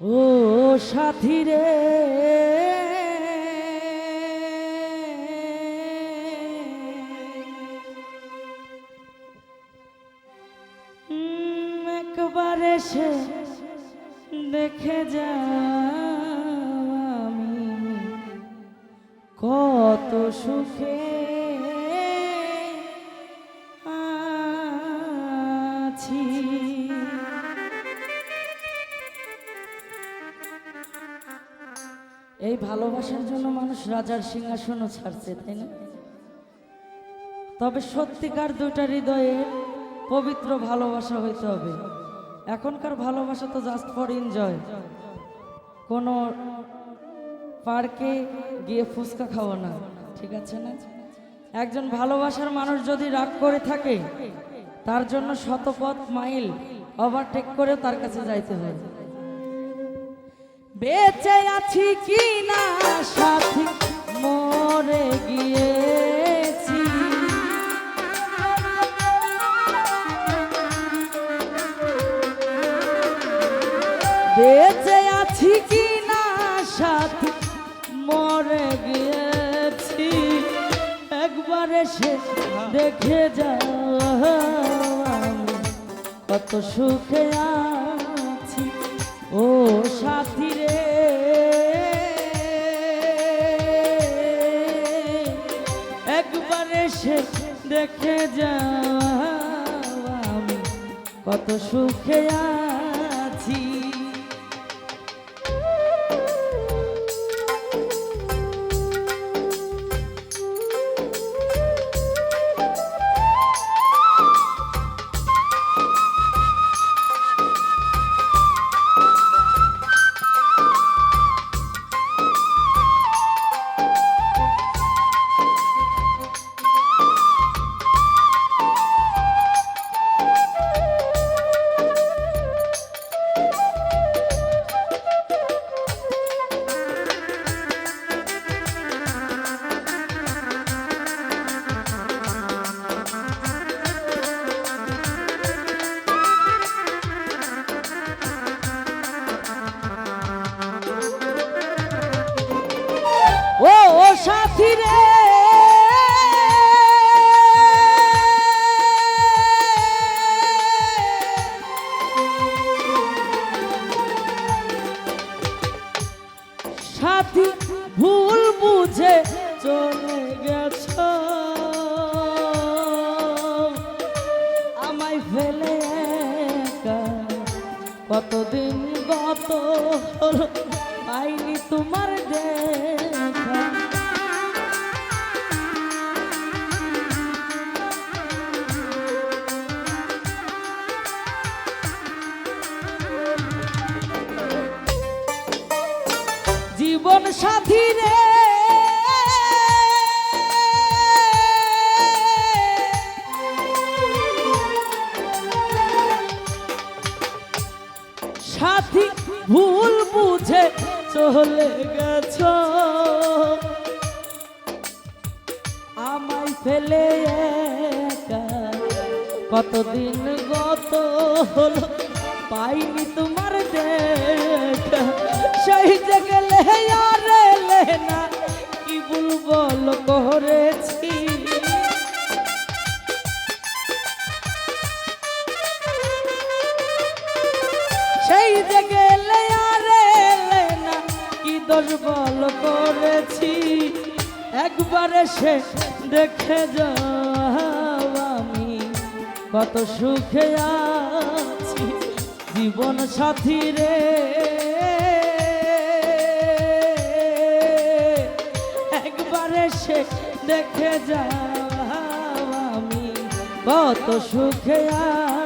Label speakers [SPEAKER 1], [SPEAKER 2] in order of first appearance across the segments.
[SPEAKER 1] ও সাথী রে একবার এসে দেখে যা আমি কত সুখে। আছি। এই ভালোবাসার জন্য মানুষ রাজার সিংহাসনও ছাড়ছে, তাই না? তবে সত্যিকার দুইটা হৃদয়ে পবিত্র ভালোবাসা হইতে হবে। এখনকার ভালোবাসা তো জাস্ট ফর এনজয় কোনো পার্কে গিয়ে ফুচকা খাওয়া না, ঠিক আছে না? একজন ভালোবাসার মানুষ যদি রাগ করে থাকে, তার জন্য শতপথ মাইল ওভারটেক করে তার কাছে যাইতে হবে বেঁচে আছি কি না সাথী? মরে গিয়েছি। বেঁচে আছি কি না সাথী? মরে গিয়েছি। একবার এসে দেখে যাও কত সুখে আছি। ও সাথী এসে দেখে যাওয়া আমি কত সুখে আছি তোমার জীবন সাথী রে সাথী ভুল বুঝে চলে গেছ। আমায় ফেলে কতদিন গত হলো, পাইনি তোমার দেখা। সেই যে গেলে আর কি বল করেছি কি দোষ বল করেছি। একবার এসে দেখে যাও আমি। কত সুখে আছি জীবন সাথী রে। একবার এসে দেখে যাও আমি। কত সুখে আছি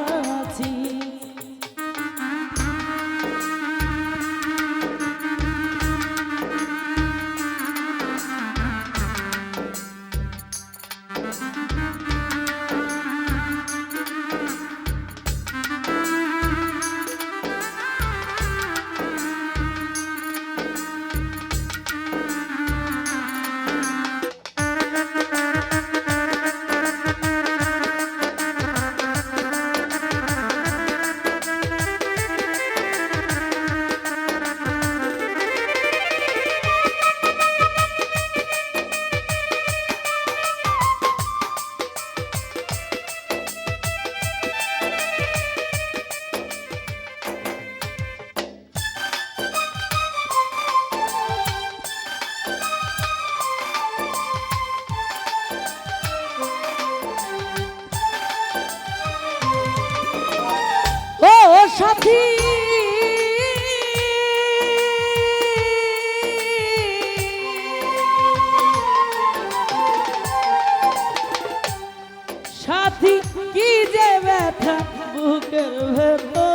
[SPEAKER 1] ব্যথা বুকের ভেতর।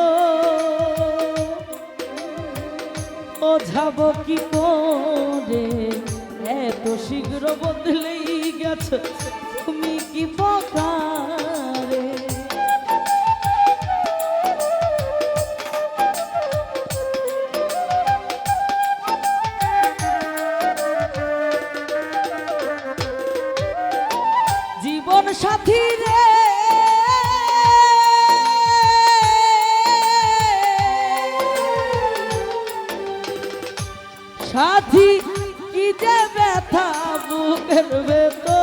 [SPEAKER 1] কি করে? এত শীঘ্র বদলেই গেছ। তুমি কি প্রকারে জীবন সাথী রে বুকের ভেতর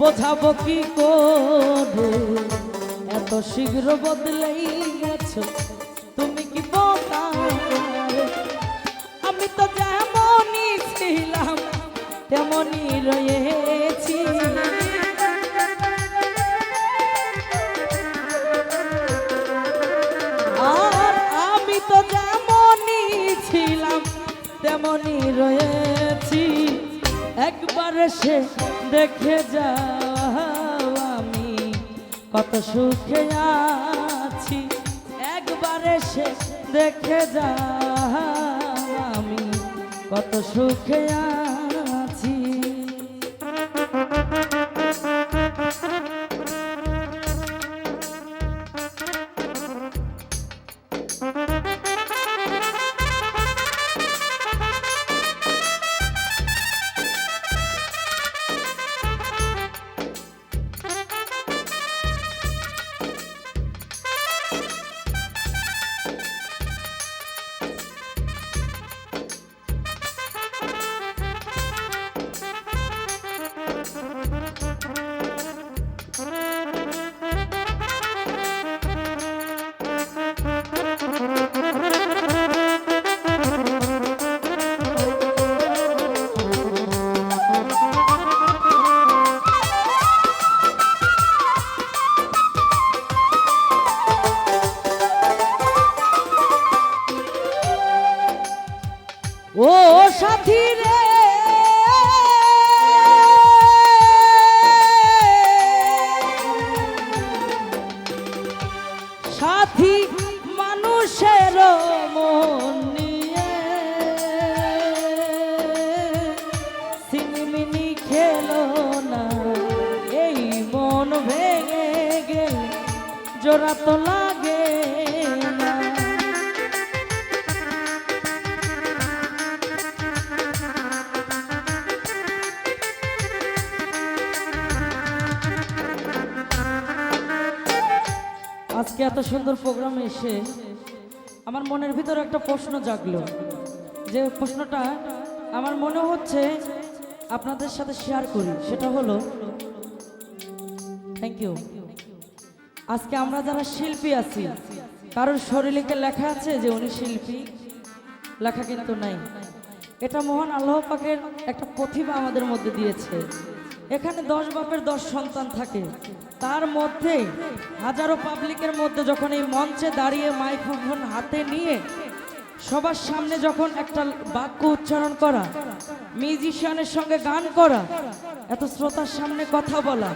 [SPEAKER 1] বোঝাবো কি করে? এত শীঘ্র বদলেই গেছো, তুমি কি বোকারে আমি তো যেমনই ছিলাম, তেমনই রয়েছি। আর আমি তো ছিলাম তেমনই রয়েছি। একবার সে দেখে যাও আমি, কত সুখে আছি। একবার সে দেখে যাও আমি, কত সুখে আছি সাথী মানুষের মন নিয়ে। সিনমিনি খেলো না এই মন ভেঙে গেল জোড়া তো আজকে এত সুন্দর প্রোগ্রামে এসে আমার মনের ভিতরে একটা প্রশ্ন জাগলো। যে প্রশ্নটা আমার মনে হচ্ছে আপনাদের সাথে শেয়ার করি। সেটা হলো থ্যাংক ইউ আজকে আমরা যারা শিল্পী আছি, কারোর শরীরে লেখা আছে যে উনি শিল্পী, লেখা কিন্তু নাই। এটা মহান আল্লাহ পাকের একটা প্রতিভা আমাদের মধ্যে দিয়েছে। এখানে দশ বাপের দশ সন্তান থাকে। তার মধ্যে হাজারো পাবলিকের মধ্যে যখন এই মঞ্চে দাঁড়িয়ে মাইক্রোফোন হাতে নিয়ে সবার সামনে যখন একটা বাক্য উচ্চারণ করা, মিউজিশিয়ানের সঙ্গে গান করা, এত শ্রোতার সামনে কথা বলা,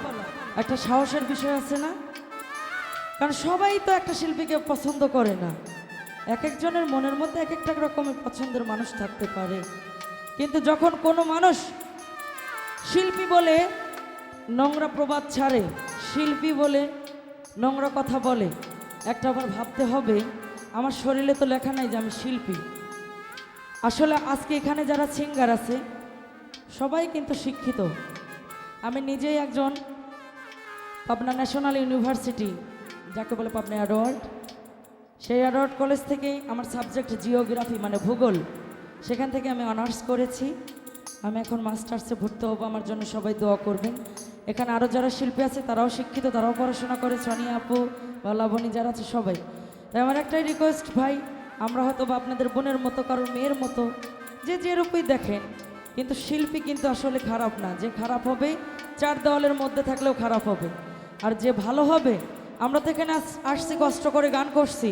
[SPEAKER 1] একটা সাহসের বিষয় আছে না? কারণ সবাই তো একটা শিল্পীকে পছন্দ করে না। এক একজনের মনের মধ্যে এক একটা রকমের পছন্দের মানুষ থাকতে পারে। কিন্তু যখন কোনো মানুষ শিল্পী বলে নোংরা প্রবাদ ছাড়ে। শিল্পী বলে নোংরা কথা বলে। একটা আবার ভাবতে হবে, আমার শরীরে তো লেখা নাই যে আমি শিল্পী। আসলে আজকে এখানে যারা সিঙ্গার আছে, সবাই কিন্তু শিক্ষিত। আমি নিজেই একজন পাবনা ন্যাশনাল ইউনিভার্সিটি, যাকে বলে পাবনা অ্যাডওয়ার্ড। সেই অ্যাডওয়ার্ড কলেজ থেকেই আমার সাবজেক্ট জিওগ্রাফি মানে ভূগোল। সেখান থেকে আমি অনার্স করেছি। আমি এখন মাস্টার্সে ভর্তি হব, আমার জন্য সবাই দোয়া করবেন। এখানে আরও যারা শিল্পী আছে, তারাও শিক্ষিত, তারাও পড়াশোনা করে। সোনিয়া আপু বা লাবণী যারা আছে, সবাই। তাই আমার একটাই রিকোয়েস্ট ভাই, আমরা হয়তো বা আপনাদের বোনের মতো কারোর মেয়ের মতো, যে যেরূপই দেখেন, কিন্তু শিল্পী কিন্তু আসলে খারাপ না। যে খারাপ হবে, চার দেওয়ালের মধ্যে থাকলেও খারাপ হবে। আর যে ভালো হবে, আমরা তো এখানে আসছি, কষ্ট করে গান করছি।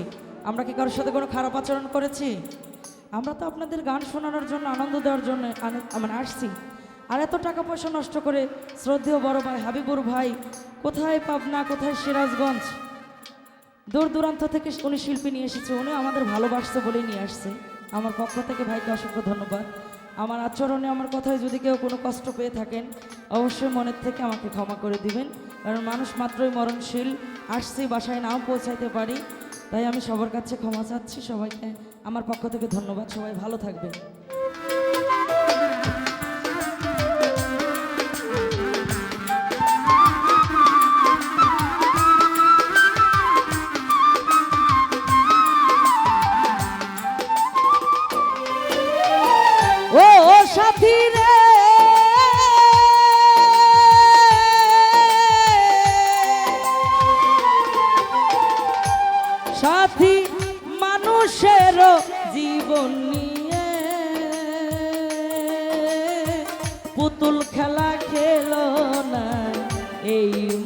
[SPEAKER 1] আমরা কি কারোর সাথে কোনো খারাপ আচরণ করেছি? আমরা তো আপনাদের গান শোনানোর জন্য, আনন্দ দেওয়ার জন্য মানে আসছি। আর এত টাকা পয়সা নষ্ট করে শ্রদ্ধেয় বড় ভাই হাবিবুর ভাই, কোথায় পাবনা, কোথায় সিরাজগঞ্জ? দূর দূরান্ত থেকে উনি শিল্পী নিয়ে এসেছে, উনি আমাদের ভালোবাসছে বলেই নিয়ে আসছে। আমার পক্ষ থেকে ভাইকে অসংখ্য ধন্যবাদ। আমার আচরণে আমার কথায় যদি কেউ কোনো কষ্ট পেয়ে থাকেন, অবশ্যই মনের থেকে আমাকে ক্ষমা করে দিবেন। কারণ মানুষ মাত্রই মরণশীল, আসছি, বাসায় নাও পৌঁছাইতে পারি। তাই আমি সবার কাছে ক্ষমা চাচ্ছি সবাইকে। আমার পক্ষ থেকে ধন্যবাদ সবাই ভালো থাকবেন।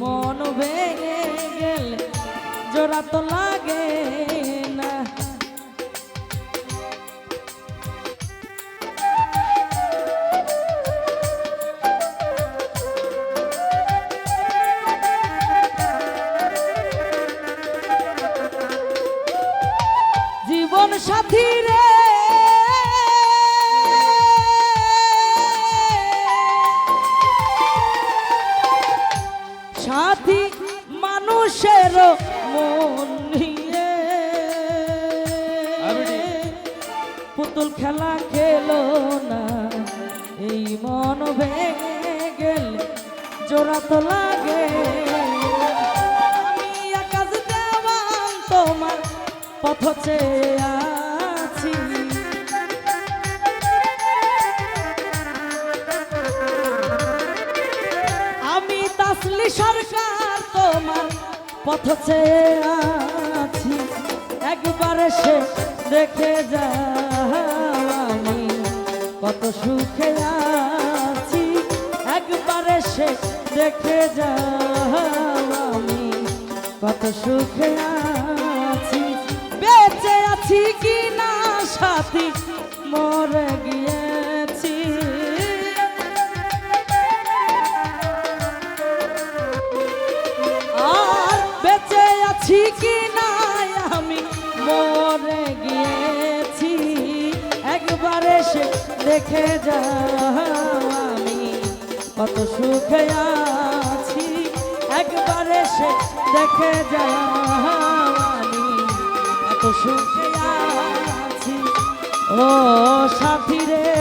[SPEAKER 1] মন ভেঙে গেলে জোড়া তো লাগে। ভেঙে গেলে জোড়া তো লাগে। আমি আকাশ দেওয়ান তোমার পথ চেয়ে আছি। আমি তাসলি সরকার তোমার পথ আছি। একবার সে দেখে আমি কত সুখে আছি। একবার সে দেখে যাও আমি। কত সুখে আছি। বেঁচে আছি কি না সাথী? মরে গিয়েছি। আর বেঁচে আছি কি না আমি? মরে গিয়েছি। একবার এসে দেখে আমি কত সুখে আছি। একবার এসে দেখে যাওয়ানি কত সুখে আছি। ও সাথী রে